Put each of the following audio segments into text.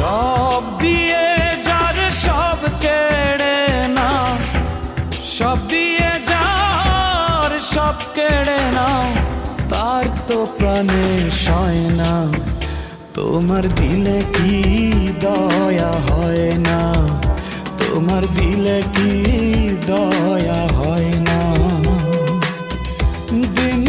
সব দিয়ে যার সব কেড়ে না, সব দিয়ে যার সব কেড়ে নাও তার তো প্রাণে সয় না। তোমার দিলে কি দয়া হয় না? তোমার দিলে কি দয়া হয় না? দিন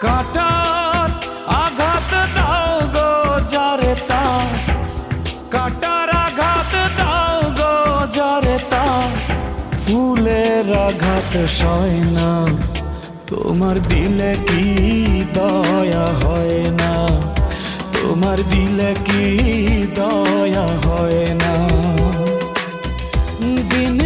কাটার আঘাত দাও গো যারে তা কাটার আঘাত দাও গো যারে ফুলের আঘাত সয় না। তোমার দিলে কি দয়া হয় না? তোমার দিলে কি দয়া হয় না? দিন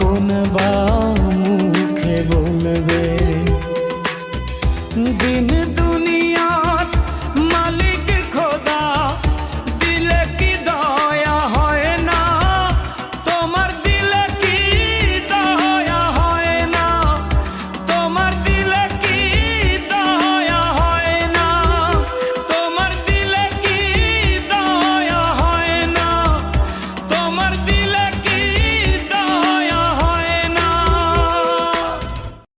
কোন বা মুখে বলবে?